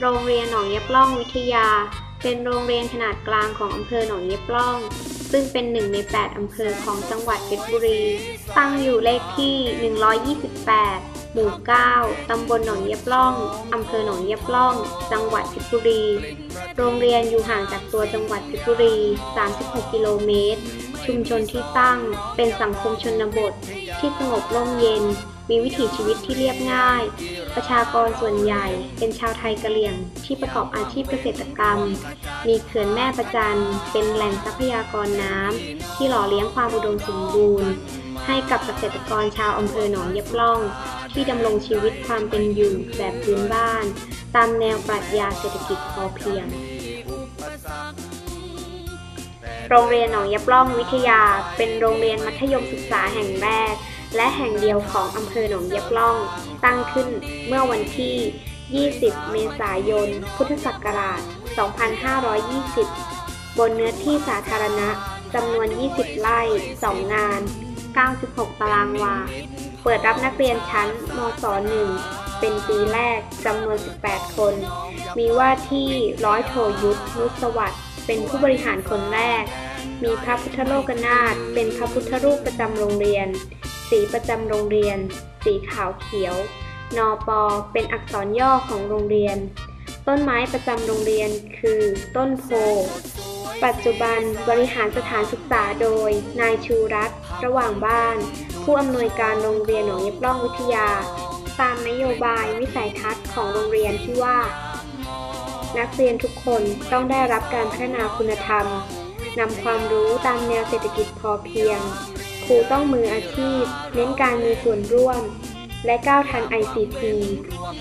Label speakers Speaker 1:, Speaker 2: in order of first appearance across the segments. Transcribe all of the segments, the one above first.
Speaker 1: โรงเรียนหนองเย็บล่องวิทยา เป็นโรงเรียนขนาดกลางของอำเภอหนองเย็บล่อง ซึ่งเป็นหนึ่งใน 8 อำเภอของจังหวัดเพชรบุรี ตั้งอยู่เลขที่ 128 หมู่ 9 ตำบลหนองเย็บล่อง อำเภอหนองเย็บล่อง จังหวัดเพชรบุรี โรงเรียนอยู่ห่างจากตัวจังหวัดเพชรบุรี 36 กิโลเมตร ชุมชนที่ตั้ง เป็นสังคมชนบท ที่สงบร่มเย็น มีวิถีชีวิตที่เรียบง่าย ประชากรส่วนใหญ่ เป็นชาวไทยกะเหรี่ยง ที่ประกอบอาชีพเกษตรกรรม มีเขื่อนแม่ประจัน เป็นแหล่งทรัพยากรน้ำที่หล่อเลี้ยงความอุดมสมบูรณ์ ให้กับเกษตรกรชาวอำเภอหนองเย็บล่อง ที่ดำรงชีวิตความเป็นอยู่แบบพื้นบ้าน ตามแนวปรัชญาเศรษฐกิจพอเพียง โรงเรียนหนองยับล่องวิทยา เป็นโรงเรียนมัธยมศึกษาแห่งแรก และแห่งเดียวของอำเภอหนองยับล่อง ตั้งขึ้นเมื่อวันที่ 20 เมษายน พุทธศักราช 2520 บนเนื้อที่สาธารณะจำนวน 20 ไร่ 2 งาน 96 ตารางวา เปิดรับนักเรียนชั้นมศ1เป็นปีแรกจำนวน 18 คน มีว่าที่ร้อยโทยุทธนุสวัสดิ์ เป็นผู้บริหารคนแรก มีพระพุทธโลกนาถเป็นพระพุทธรูปประจำโรงเรียน สีประจำโรงเรียน สีขาวเขียวนอปอเป็นอักษรย่อของโรงเรียน ต้นไม้ประจำโรงเรียนคือ ต้นโพ ปัจจุบันบริหารสถานศึกษาโดย นายชูรัตน์ระหว่างบ้าน ผู้อำนวยการโรงเรียนหนองย็บล่องวิทยา ตามนโยบายวิสัยทัศน์ของโรงเรียนที่ว่า นักเรียนทุกคนต้องได้รับการพัฒนาคุณธรรมนำความรู้ตามแนวเศรษฐกิจพอเพียง ครูต้องมืออาชีพ เน้นการมีส่วนร่วม และก้าวทัน ICT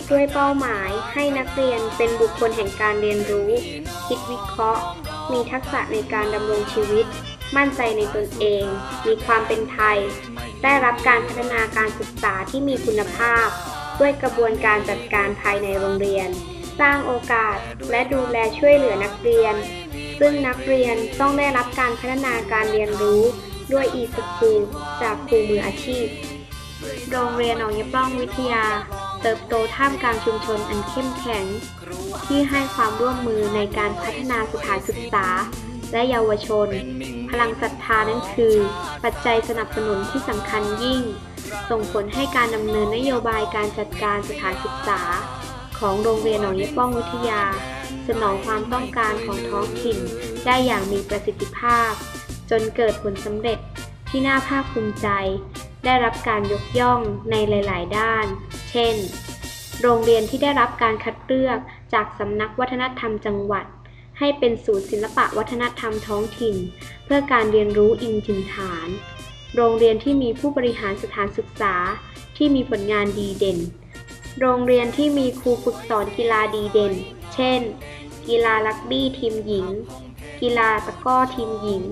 Speaker 1: ด้วยเป้าหมายให้นักเรียนเป็นบุคคลแห่งการเรียนรู้ คิดวิเคราะห์ มีทักษะในการดำรงชีวิต มั่นใจในตนเอง มีความเป็นไทย ได้รับการพัฒนาการศึกษาที่มีคุณภาพ ด้วยกระบวนการจัดการภายในโรงเรียน สร้างโอกาส และดูแลช่วยเหลือนักเรียน ซึ่งนักเรียนต้องได้รับการพัฒนาการเรียนรู้ด้วย e-school จากครูมืออาชีพ โรงเรียนหนองยะปล้องวิทยา เติบโตท่ามกลางชุมชนอันเข้มแข็ง ที่ให้ความร่วมมือในการพัฒนาสถานศึกษา และเยาวชน พลังศรัทธานั้นคือ ปัจจัยสนับสนุนที่สำคัญยิ่ง ส่งผลให้การดำเนินนโยบายการจัดการสถานศึกษา ของโรงเรียนหนองยะป้องวิทยา สนองความต้องการของท้องถิ่นได้อย่างมีประสิทธิภาพ จนเกิดผลสำเร็จที่น่าภาคภูมิใจ ได้รับการยกย่องในหลาย ๆ ด้าน เช่น โรงเรียนที่ได้รับการคัดเลือกจากสำนักวัฒนธรรมจังหวัด ให้เป็นศูนย์ศิลปะวัฒนธรรมท้องถิ่น เพื่อการเรียนรู้อิงถิ่นฐาน โรงเรียนที่มีผู้บริหารสถานศึกษาที่มีผลงานดีเด่น โรงเรียนที่มีครูฝึกสอนกีฬาดีเด่น เช่น กีฬารักบี้ทีมหญิง กีฬาตะก้อทีมหญิง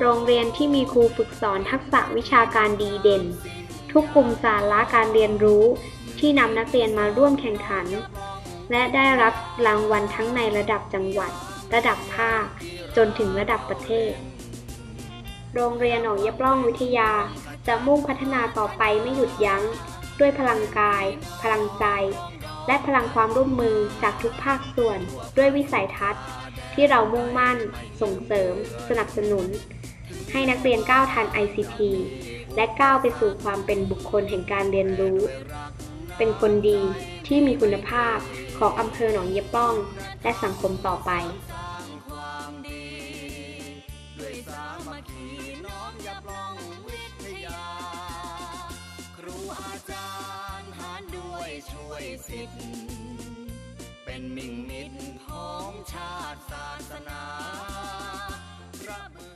Speaker 1: โรงเรียนที่มีครูฝึกสอนทักษะวิชาการดีเด่น ทุกกลุ่มสาระการเรียนรู้ที่นำนักเรียนมาร่วมแข่งขัน และได้รับรางวัลทั้งในระดับจังหวัด ระดับภาค จนถึงระดับประเทศ โรงเรียนหนองย็บล่องวิทยา จะมุ่งพัฒนาต่อไปไม่หยุดยัง้ง ด้วยพลังกาย พลังใจ และพลังความร่วมมือจากทุกภาคส่วนด้วยวิสัยทัศน์ ที่เรามุ่งมั่น ส่งเสริม สนับสนุน ให้นักเรียนก้าวทัน ICT และก้าวไปสู่ความเป็นบุคคลแห่งการเรียนรู้ เป็นคนดีที่มีคุณภาพของอำเภอหนองเย็บป้อง และสังคมต่อไป
Speaker 2: ช่วยสิทธิ์ เป็นมิ่งมิตรของชาติศาสนาพระบึก